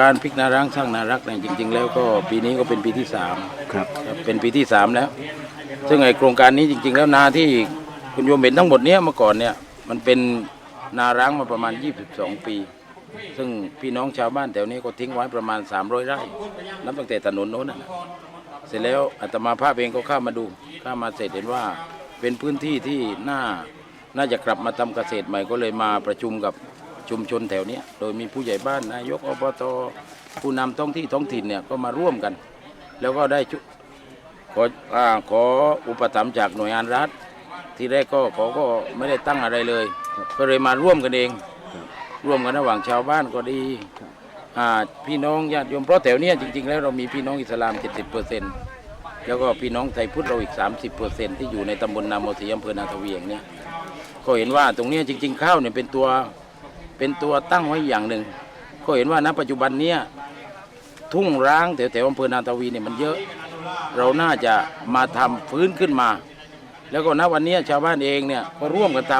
การพลิกนาร้างสร้างนารักเนี่ยจริง ๆ แล้วก็ปีนี้ก็เป็นปีที่สามครับครับเป็นปีที่สามแล้ว ซึ่งไอโครงการนี้จริง ๆ แล้วนาที่คุณโยมเห็นทั้งหมดเนี้ยเมื่อก่อนเนี่ยมันเป็นนาร้างมาประมาณ 22 ปี ซึ่งพี่น้องชาวบ้านแถวนี้ก็ทิ้งไว้ประมาณ 300 ไร่นับตั้งแต่ถนนโน้นนะเสร็จแล้วอาตมาภาพเองก็เข้ามาดูเข้ามาเสร็จเห็นว่าเป็นพื้นที่ที่น่าน่าจะกลับมาทำเกษตรใหม่ก็เลยมาประชุมกับ ชุมชนแถวนี้โดยมีผู้ใหญ่บ้านนายกอบตผู้นำท้องที่ท้องถิ่นเนี่ยก็มาร่วมกัน แล้วก็ได้ขออขออุปถัมภ์จากหน่วยงานรัฐ ที่แรกก็เขาก็ไม่ได้ตั้งอะไรเลย ก็เลยมาร่วมกันเอง ร่วมกันระหว่างชาวบ้านก็ดีพี่น้องญาติโยมเพราะแถวเนี้ยจริง ๆ แล้วเรามีพี่น้องอิสลาม 70เปอร์เซ็นต์แล้วก็พี่น้องไทยพุทธเราอีก 30เปอร์เซ็นต์ที่อยู่ในตำบลนามโมสีอำเภอนาทเวียงเนี้ยก็เห็นว่าตรงเนี้ยจริง ๆ ข้าวเนี่ยเป็นตัว เป็นตัวตั้งไว้อย่างหนึ่ง ก็เห็นว่าณปัจจุบันเนี้ยทุ่งร้างแถวๆอำเภอนาทวีเนี่ยมันเยอะ เราน่าจะมาทำฟื้นขึ้นมา แล้วก็ณวันนี้ชาวบ้านเองเนี่ยก็ร่วมกันท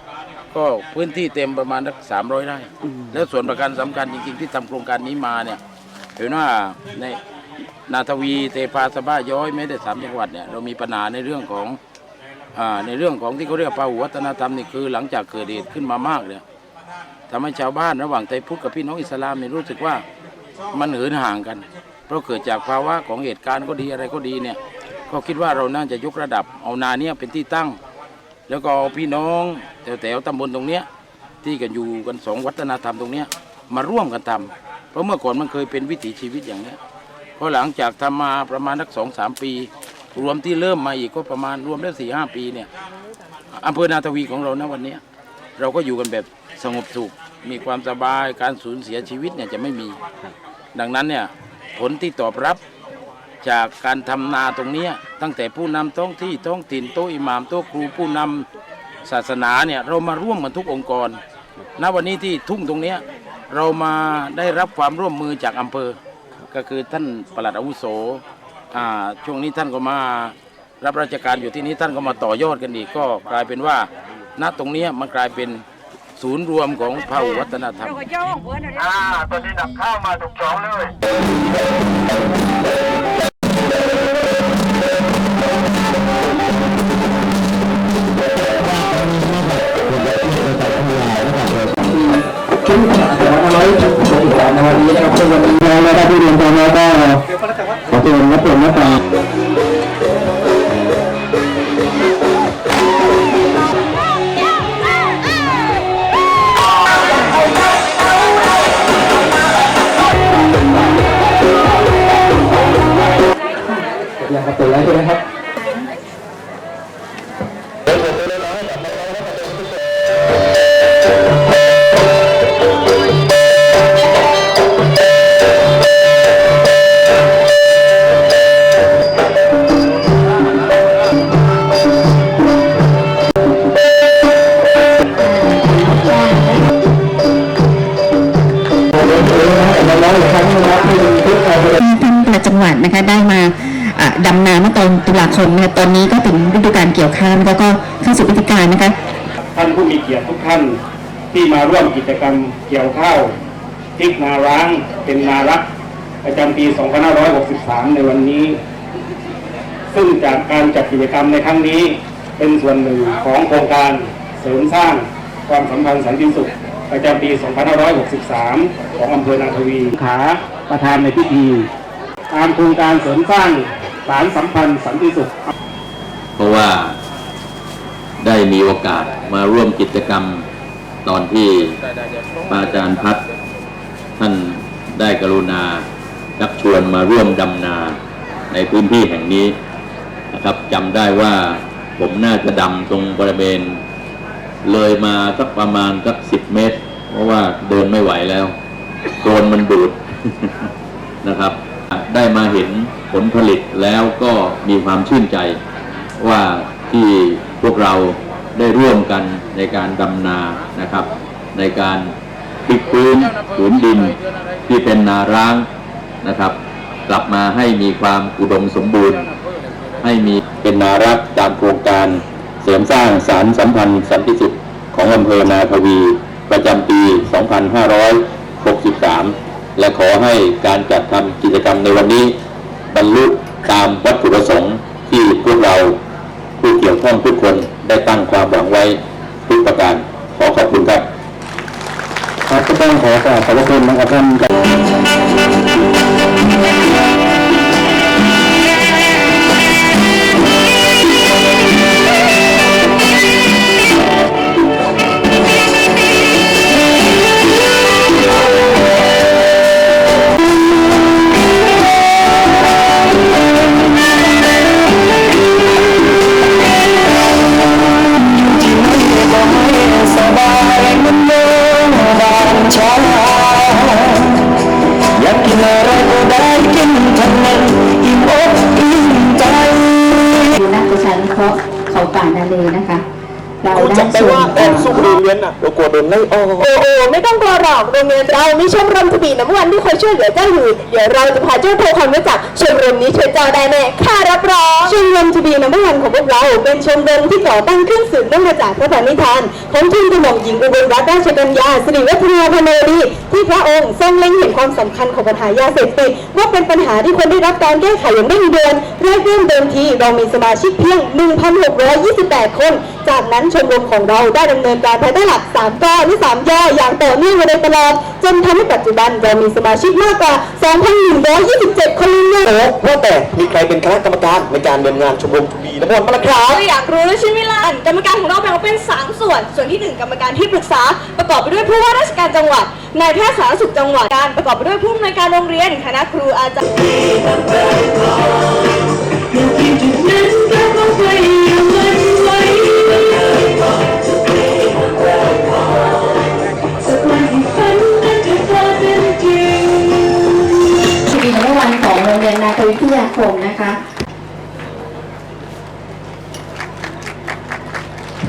ำก็พื้นที่เต็มประมาณสักสามร้อยไร่แล้วส่วนประกันสำคัญจริงๆ ที่ทำโครงการนี้มาเนี่ยเห็นว่าในนาทวีเทพาสบ้าย้อยแม้แต่สามจังหวัดเนี่ยเรามีปัญหาในเรื่องของอ่าในเรื่องของที่เขาเรียกพาหุวัฒนธรรมนี่คือหลังจากเกิดเหตุขึ้นมามากเนี่ย ทำให้ชาวบ้านระหว่างไทยพุทธกับพี่น้องอิสลามเนี่ยรู้สึกว่ามันเหินห่างกัน เพราะเกิดจากภาวะของเหตุการณ์ก็ดีอะไรก็ดีเนี่ยก็คิดว่าเราน่าจะยกระดับเอานาเนี้ยเป็นที่ตั้ง แล้วก็เอาพี่น้องแถวๆตำบลตรงเนี้ยที่กันอยู่กันสองวัฒนธรรมตรงเนี้ยมาร่วมกันทำเพราะเมื่อก่อนมันเคยเป็นวิถีชีวิตอย่างเนี้ยพอหลังจากทำมาประมาณสักสองสามปี รวมที่เริ่มมาอีกก็ประมาณรวมแล้วสี่ห้าปีเนี่ยอำเภอนาทวีของเรานะวันนี้ เราก็อยู่กันแบบสงบสุข มีความสบายการสูญเสียชีวิตเนี่ยจะไม่มี ดังนั้นเนี่ยผลที่ตอบรับจากการทำนาตรงนี้ตั้งแต่ผู้นำท้องที่ท้องถิ่นโต๊ะอิหมามโต๊ะครูผู้นำศาสนาเนี่ยเรามาร่วมกันทุกองค์กร ณวันนี้ที่ทุ่งตรงนี้เรามาได้รับความร่วมมือจากอำเภอ ก็คือท่านปลัดอาวุโสอ่าช่วงนี้ท่านก็มารับราชการอยู่ที่นี้ท่านก็มาต่อยอดกันอีกก็กลายเป็นว่าณตรงนี้มันกลายเป็น ศูนย์รวมของพหุวัฒนธรรมเราก็ย่องเพื่อนเลยอ่าตอนนี้นำข้าวมาถูกสองเลยชุด นะคะได้มาดำนาเมื่อตอนตุลาคมนะคะตอนนี้ก็ถึงฤดูการเกี่ยวข้าวแล้วก็เข้าสู่พฤติการนะคะท่านผู้มีเกียรติทุกท่านที่มาร่วมกิจกรรมเกี่ยวข้าวพริกนาร้างเป็นนารักประจำปี 2563 ในวันนี้ ซึ่งจากการจัดกิจกรรมในครั้งนี้ เป็นส่วนหนึ่งของโครงการเสริมสร้างความสัมพันธ์สันติสุขประจำปี 2563 ของอำเภอนาทวีขาประธานในพิธี ตามโครงการเสริมสร้างสารสัมพันธ์สันติสุข เพราะว่าได้มีโอกาสมาร่วมกิจกรรมตอนที่พระอาจารย์พัฒน์ท่านได้กรุณาชักชวนมาร่วมดำนาในพื้นที่แห่งนี้นะครับจำได้ว่าผมน่าจะดำตรงบริเวณเลยมาสักประมาณสักสิบเมตร เพราะว่าเดินไม่ไหวแล้วโคลนมันดูดนะครับ ได้มาเห็นผลผลิตแล้วก็มีความชื่นใจว่าที่พวกเราได้ร่วมกันในการดำนานะครับ ในการพลิกพื้นผืนดินที่เป็นนาร้างนะครับ กลับมาให้มีความอุดมสมบูรณ์ ให้มีเป็นนารักตามโครงการเสริมสร้างสารสัมพันธ์สันติสุขของอำเภอนาทวี ประจำปี 2563 และขอให้การจัดทำกิจกรรมในวันนี้ บรรลุตามวัตถุประสงค์ที่พวกเราผู้เกี่ยวข้องทุกคนได้ตั้งความหวังไว้ทุกประการขอขอบคุณครับ ครับก็ต้องขอกราบขอบพระคุณนะครับท่าน ป่านาเลนะคะ คุณได้จำได้ชมว่าแอบสู้เรียนอะเรากลัวโดนไล่ออกโอ้โอ้ไม่ต้องกลัวหรอกโรงเรียนเรามีชมรมทบีน้ำวันที่คอยช่วยเหลือเจ้าอยู่เดี๋ยวเราจะพาเจ้าโทรความรู้จักชมรมนี้ช่วยเจ้าได้แน่ข้ารับรองชมรมทบีน้ำวันของพวกเราเป็นชมรมที่ก่อตั้งขึ้นสืบเนื่องมาจากพระปณิธานของทูลกระหม่อมหญิงอุบลรัตนราชกัญญาสิริวัฒนาพนรีที่พระองค์ทรงเล็งเห็นความสำคัญของปัญหายาเสพติดว่าเป็นปัญหาที่ควรได้รับการแก้ไขอย่างเร่งด่วนแรกเริ่มเดิมทีเรามีสมาชิกเพียง 1,628 คน จากนั้นชมรมของเราได้ดำเนินการภายใต้หลัก3ก้อหรือ3ย่ออย่างต่อเนื่องมาโดยตลอดจนทำให้ปัจจุบันเรามีสมาชิกมากกว่า 2,127 คนเลยโอ้ว่าแต่มีใครเป็นคณะกรรมการในการดำเนินงานชมรมทบีน้ำมันบ้างล่ะครับอยากรู้แล้วใช่ไหมล่ะกรรมการของเราแบ่งออกเป็น 3 ส่วน ส่วนที่ 1 กรรมการที่ปรึกษาประกอบไปด้วยผู้ว่าราชการจังหวัดนายแพทย์สาธารณสุขจังหวัดการประกอบไปด้วยผู้อำนวยการโรงเรียนคณะครูอาจารย์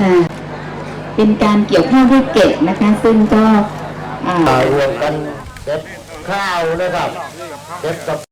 ค่ะ เป็นการเกี่ยวข้าวด้วยเกตนะคะ ซึ่งก็อ่า รวมกันเก็บข้าวนะครับเก็บกับ